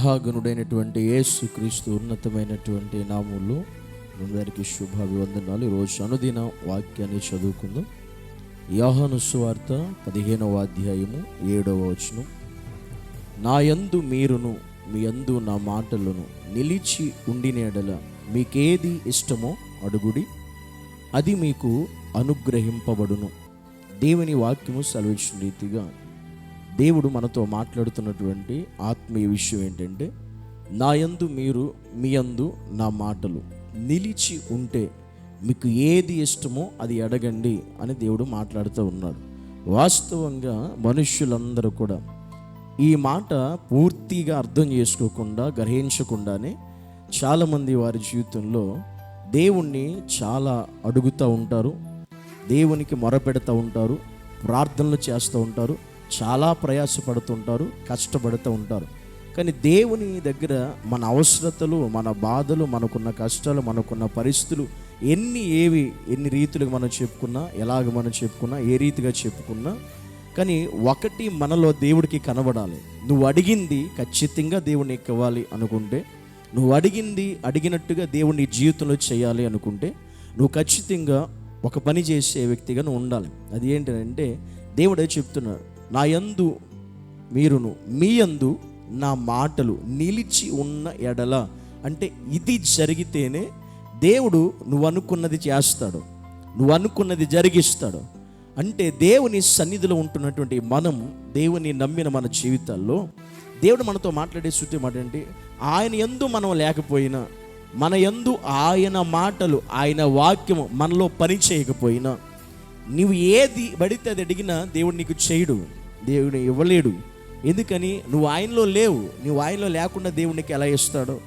మహాగణుడైనటువంటి యేసు క్రీస్తు ఉన్నతమైనటువంటి నామములు అందరికీ శుభాభివందనాలు. ఈరోజు అనుదిన వాక్యాన్ని చదువుకుందాం. యోహాను సువార్త పదిహేనవ అధ్యాయము ఏడవ వచనం. నా యందు మీరును మీ యందు నా మాటలను నిలిచి ఉండినేడల మీకేది ఇష్టమో అడుగుడి. అది మీకు అనుగ్రహింపబడును. దేవుని వాక్యము సెలవిచ్చిన రీతిగా దేవుడు మనతో మాట్లాడుతున్నటువంటి ఆత్మీయ విషయం ఏంటంటే నా యందు మీరు మీ యందు నా మాటలు. నిలిచి ఉంటే మీకు ఏది ఇష్టమో అది అడగండి అని దేవుడు మాట్లాడుతూ ఉన్నాడు. వాస్తవంగా మనుష్యులందరూ కూడా ఈ మాట పూర్తిగా అర్థం చేసుకోకుండా గ్రహించకుండానే చాలామంది వారి జీవితంలో దేవుణ్ణి చాలా అడుగుతూ ఉంటారు దేవునికి మొరపెడుతూ ఉంటారు ప్రార్థనలు చేస్తూ ఉంటారు చాలా ప్రయాసపడుతుంటారు కష్టపడుతూ ఉంటారు. కానీ దేవుని దగ్గర మన అవసరతలు మన బాధలు మనకున్న కష్టాలు మనకున్న పరిస్థితులు ఎన్ని ఏవి ఎన్ని రీతులుగా మనం చెప్పుకున్నా ఎలాగ మనం చెప్పుకున్నా ఏ రీతిగా చెప్పుకున్నా కానీ ఒకటి మనలో దేవుడికి కనబడాలి. నువ్వు అడిగింది ఖచ్చితంగా దేవునికి ఎక్కవాలి అనుకుంటే నువ్వు అడిగింది అడిగినట్టుగా దేవుడిని జీవితంలో చేయాలి అనుకుంటే నువ్వు ఖచ్చితంగా ఒక పని చేసే వ్యక్తిగా నువ్వు ఉండాలి. అది ఏంటంటే దేవుడే చెప్తున్నాడు. నా యందు మీరును మీ యందు నా మాటలు నిలిచి ఉన్న ఎడల. అంటే ఇది జరిగితేనే దేవుడు నువ్వు అనుకున్నది చేస్తాడు నువ్వు అనుకున్నది జరిగిస్తాడు. అంటే దేవుని సన్నిధిలో ఉంటున్నటువంటి మనం దేవుని నమ్మిన మన జీవితాల్లో దేవుడు మనతో మాట్లాడే చుట్టూ మాట ఏంటి? ఆయన ఎందు మనం లేకపోయినా మన యందు ఆయన మాటలు ఆయన వాక్యము మనలో పని చేయకపోయినా నువ్వు ఏది పడితే అది అడిగినా దేవుడు నీకు చేయడు. దేవుడు ఇవ్వలేడు. ఎందుకని? నువ్వు ఆయనలో లేవు. నువ్వు ఆయనలో లేకుండా దేవునికి ఎలా ఇస్తాడో?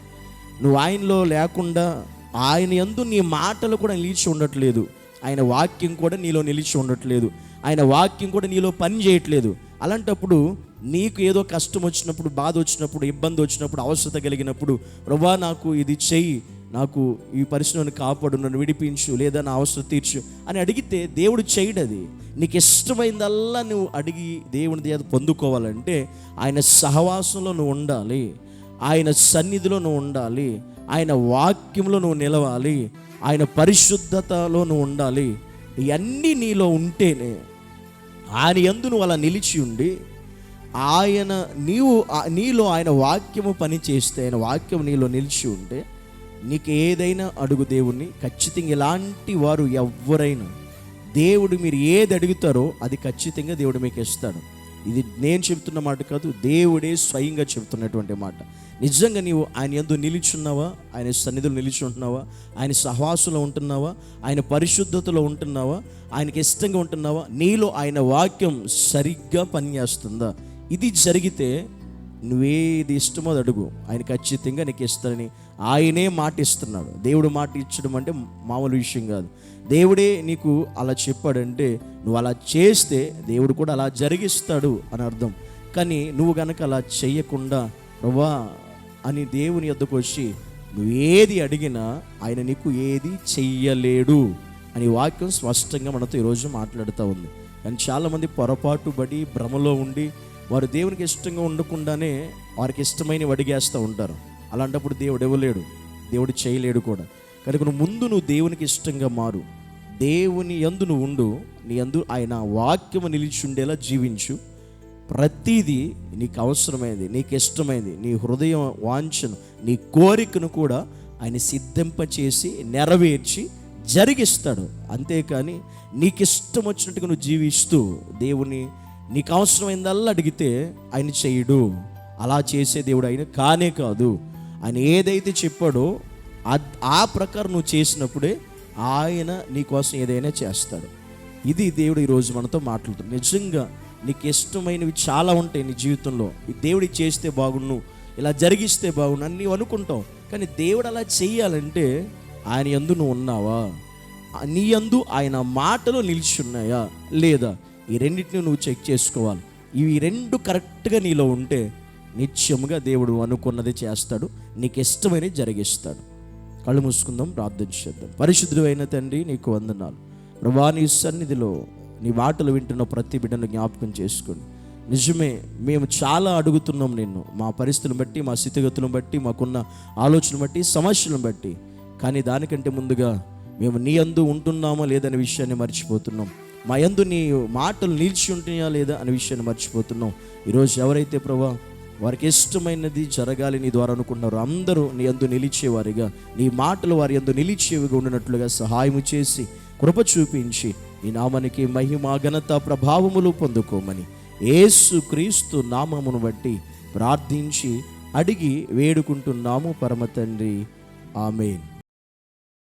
నువ్వు ఆయనలో లేకుండా ఆయన ఎందు నీ మాటలు కూడా నిలిచి ఉండట్లేదు. ఆయన వాక్యం కూడా నీలో నిలిచి ఉండట్లేదు. ఆయన వాక్యం కూడా నీలో పని చేయట్లేదు. అలాంటప్పుడు నీకు ఏదో కష్టం వచ్చినప్పుడు బాధ వచ్చినప్పుడు ఇబ్బంది వచ్చినప్పుడు అవసరత కలిగినప్పుడు ప్రభా నాకు ఇది చెయ్యి. నాకు ఈ పరిశ్రమను కాపాడు నన్ను విడిపించు లేదా నా అవసరం తీర్చు అని అడిగితే దేవుడు చేయడది. నీకు ఇష్టమైందల్లా నువ్వు అడిగి దేవుని దేవత పొందుకోవాలంటే ఆయన సహవాసంలో నువ్వు ఉండాలి. ఆయన సన్నిధిలో నువ్వు ఉండాలి. ఆయన వాక్యంలో నువ్వు నిలవాలి. ఆయన పరిశుద్ధతలో నువ్వు ఉండాలి. ఇవన్నీ నీలో ఉంటేనే ఆయన ఎందు నువ్వు అలా నిలిచి ఉండి ఆయన నీవు నీలో ఆయన వాక్యము పని చేస్తే ఆయన వాక్యం నీలో నిలిచి ఉంటే నీకు ఏదైనా అడుగు దేవుణ్ణి ఖచ్చితంగా ఇలాంటి వారు ఎవరైనా దేవుడు మీరు ఏది అడుగుతారో అది ఖచ్చితంగా దేవుడు మీకు ఇస్తాడు. ఇది నేను చెప్తున్న మాట కాదు దేవుడే స్వయంగా చెప్తున్నటువంటి మాట. నిజంగా నీవు ఆయన ఎందు నిలిచున్నావా? ఆయన సన్నిధిలో నిలిచి ఉంటున్నావా ఆయన సహవాసులో ఉంటున్నావా? ఆయన పరిశుద్ధతలో ఉంటున్నావా? ఆయనకి ఇష్టంగా ఉంటున్నావా? నీలో ఆయన వాక్యం సరిగ్గా పనిచేస్తుందా? ఇది జరిగితే నువ్వేది ఇష్టమో అది అడుగు. ఆయన ఖచ్చితంగా నీకు ఇస్తానని ఆయనే మాట ఇస్తున్నాడు దేవుడు మాట ఇచ్చడం అంటే మామూలు విషయం కాదు. దేవుడే నీకు అలా చెప్పాడంటే నువ్వు అలా చేస్తే దేవుడు కూడా అలా జరిగిస్తాడు అని అర్థం. కానీ నువ్వు గనక అలా చేయకుండా ప్రభా అని దేవుని ఎద్దకు వచ్చి నువ్వు ఏది అడిగినా ఆయన నీకు ఏది చెయ్యలేడు అని వాక్యం స్పష్టంగా మనతో ఈరోజు మాట్లాడుతూ ఉంది. కానీ చాలామంది పొరపాటు పడి భ్రమలో ఉండి వారు దేవునికి ఇష్టంగా ఉండకుండానే వారికి ఇష్టమైనవి అడిగేస్తూ ఉంటారు. అలాంటప్పుడు దేవుడు ఇవ్వలేడు దేవుడు చేయలేడు కూడా. కనుక నువ్వు ముందు నువ్వు దేవునికి ఇష్టంగా మారు. దేవుని ఎందు నువ్వు ఉండు. నీ యందు ఆయన వాక్యము నిలిచి ఉండేలా జీవించు. ప్రతిదీ నీకు అవసరమైంది నీకు ఇష్టమైంది నీ హృదయం వాంఛను నీ కోరికను కూడా ఆయన సిద్ధింపచేసి నెరవేర్చి జరిగిస్తాడు. అంతేకాని నీకు ఇష్టం వచ్చినట్టుగా నువ్వు జీవిస్తూ దేవుని నీకు అవసరమైందల్లా అడిగితే ఆయన చేయడు. అలా చేసే దేవుడు ఆయన కానే కాదు. ఆయన ఏదైతే చెప్పాడో ఆ ప్రకారం నువ్వు చేసినప్పుడే ఆయన నీకోసం ఏదైనా చేస్తాడు. ఇది దేవుడు ఈరోజు మనతో మాట్లాడుతాడు నిజంగా నీకు ఇష్టమైనవి చాలా ఉంటాయి నీ జీవితంలో. ఈ దేవుడికి చేస్తే బాగుండు ఇలా జరిగిస్తే బాగుండు అని నీవు అనుకుంటావు. కానీ దేవుడు అలా చేయాలంటే ఆయన యందు నువ్వు ఉన్నావా? నీ యందు ఆయన మాటలు నిలిచి ఉన్నాయా? లేదా? ఈ రెండింటిని నువ్వు చెక్ చేసుకోవాలి. ఇవి రెండు కరెక్ట్గా నీలో ఉంటే నిత్యముగా దేవుడు అనుకున్నది చేస్తాడు. నీకు ఇష్టమైనది జరిగిస్తాడు. కళ్ళు మూసుకుందాం ప్రార్థన చేద్దాం. పరిశుద్ధుడు అయిన తండ్రి నీకు వందనాలు. ప్రభా నీ సన్నిధిలో నీ మాటలు వింటున్న ప్రతి బిడ్డను జ్ఞాపకం చేసుకోండి. నిజమే మేము చాలా అడుగుతున్నాం నిన్ను. మా పరిస్థితులను బట్టి మా స్థితిగతులను బట్టి మాకున్న ఆలోచన బట్టి సమస్యలను బట్టి. కానీ దానికంటే ముందుగా మేము నీ అందు ఉంటున్నామా లేదనే విషయాన్ని మర్చిపోతున్నాం. మా యందు నీ మాటలు నిలిచి ఉంటున్నాయా లేదా అనే విషయాన్ని మర్చిపోతున్నాం. ఈరోజు ఎవరైతే ప్రభా వారికి ఇష్టమైనది జరగాలి నీ ద్వారా అనుకున్నారు అందరూ నీ అందు నిలిచేవారిగా నీ మాటలు వారి అందు నిలిచేవిగా ఉండినట్లుగా సహాయము చేసి కృప చూపించి నీ నామానికి మహిమ ఘనత ప్రభావములు పొందుకోమని ఏసు క్రీస్తు నామమును బట్టి ప్రార్థించి అడిగి వేడుకుంటున్నాము పరమ తండ్రి ఆమెన్.